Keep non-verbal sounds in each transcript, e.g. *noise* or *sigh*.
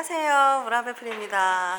안녕하세요. 브라베플입니다.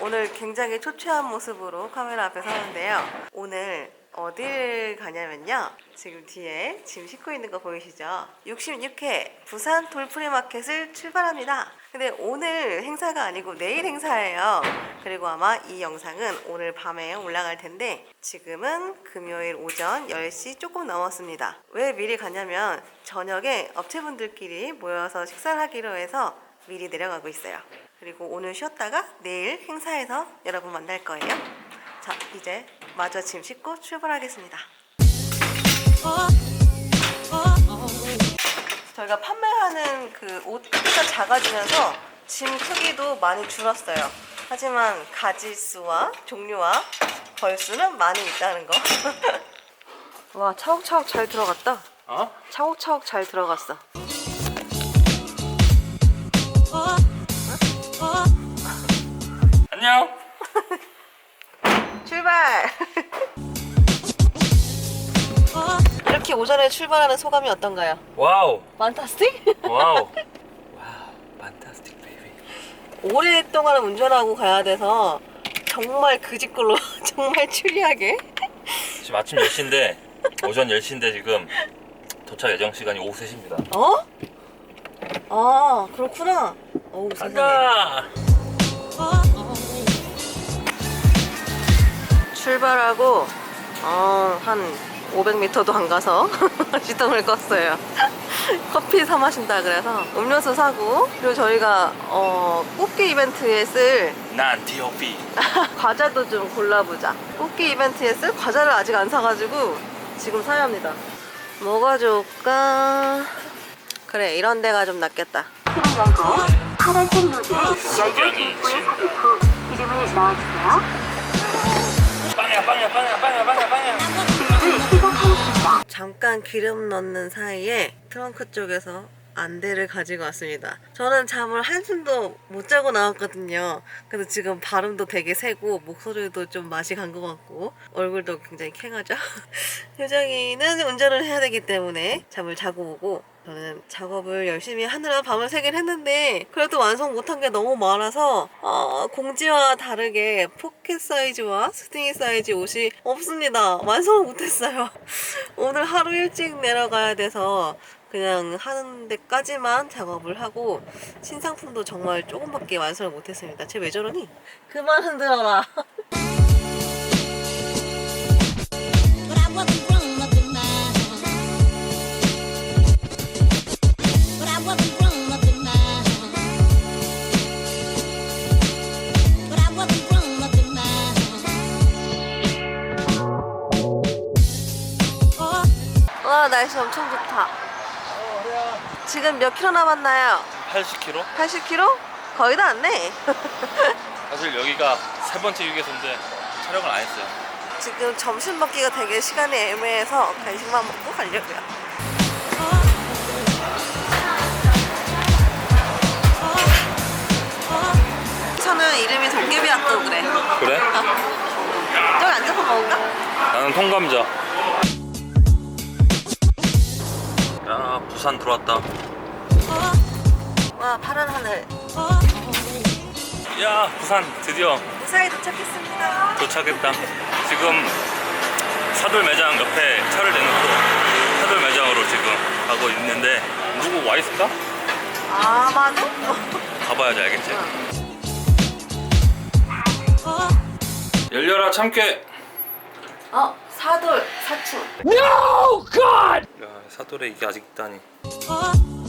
오늘 굉장히 초췌한 모습으로 카메라 앞에 서는데요. 오늘 어딜 가냐면요. 지금 뒤에 짐 싣고 있는 거 보이시죠? 66회 부산 돌프리 마켓을 출발합니다. 근데 오늘 행사가 아니고 내일 행사예요. 그리고 아마 이 영상은 오늘 밤에 올라갈 텐데 지금은 금요일 오전 10시 조금 넘었습니다. 왜 미리 가냐면 저녁에 업체분들끼리 모여서 식사를 하기로 해서 미리 내려가고 있어요. 그리고 오늘 쉬었다가 내일 행사에서 여러분 만날 거예요. 자, 이제 마저 짐 싣고 출발하겠습니다. 저희가 판매하는 그 옷 크기가 작아지면서 짐 크기도 많이 줄었어요. 하지만 가지 수와 종류와 벌 수는 많이 있다는 거. *laughs* 와, 차곡차곡 잘 들어갔다. 어? 차곡차곡 잘 들어갔어. 안녕. *laughs* 출발! 이렇게 오전에 출발하는 소감이 어떤가요? 와우. 판타스틱? 와우. *laughs* 와우. 판타스틱 베이비. 오랫동안 운전하고 가야 돼서 정말 그 집걸로 *laughs* 정말 추리하게 지금 아침 10시인데 오전 10시인데 지금 도착 예정 시간이 오후 3시입니다. 어? 아 그렇구나 어우 세상에 가자. 출발하고 어, 한 500m도 안 가서 *laughs* 시동을 껐어요 *laughs* 커피 사 마신다 그래서 음료수 사고 그리고 저희가 어, 뽑기 이벤트에 쓸 난 D.O.B. *laughs* 과자도 좀 골라보자. 뽑기 이벤트에 쓸 과자를 아직 안 사가지고 지금 사야 합니다. 뭐가 좋을까? 그래, 이런 데가 좀 낫겠다. 열고 파란색 노즐을 열쇠 뒷부에 삽입 후 이름을 넣어주세요. 잠깐 기름 넣는 사이에 트렁크 쪽에서 안대를 가지고 왔습니다. 저는 잠을 한숨도 못 자고 나왔거든요. 그래서 지금 발음도 되게 세고 목소리도 좀 맛이 간 것 같고 얼굴도 굉장히 캥하죠. 효정이는 *laughs* 운전을 해야 되기 때문에 잠을 자고 오고 저는 작업을 열심히 하느라 밤을 새긴 했는데 그래도 완성 못한 게 너무 많아서 어, 공지와 다르게 포켓 사이즈와 스팅이 사이즈 옷이 없습니다. 완성을 못했어요. *laughs* 오늘 하루 일찍 내려가야 돼서 그냥 하는 데까지만 작업을 하고 신상품도 정말 조금밖에 완성을 못했습니다. 쟤 왜 저러니? 그만 흔들어라. *laughs* 날씨 엄청 좋다. 지금 몇 킬로 남았나요? 80km? 80킬로? 거의 다 왔네. *laughs* 사실 여기가 세 번째 휴게소인데 촬영을 안 했어요. 지금 점심 먹기가 되게 시간이 애매해서 간식만 먹고 가려고요. 저는 이름이 도깨비앗도 그래. 그래? *laughs* 저기 앉아서 먹을까? 나는 통감자. 부산 들어왔다. 와 파란 하늘. 야 부산 드디어 무사히 도착했습니다. 도착했다. 지금 사돌 매장 옆에 차를 내놓고 사돌 매장으로 지금 가고 있는데 누구 와 있을까? 아마도? 가봐야지 알겠지. 열려라 참깨. 어 사돌 사춘. 야 사돌에 이게 아직 있다니. Oh,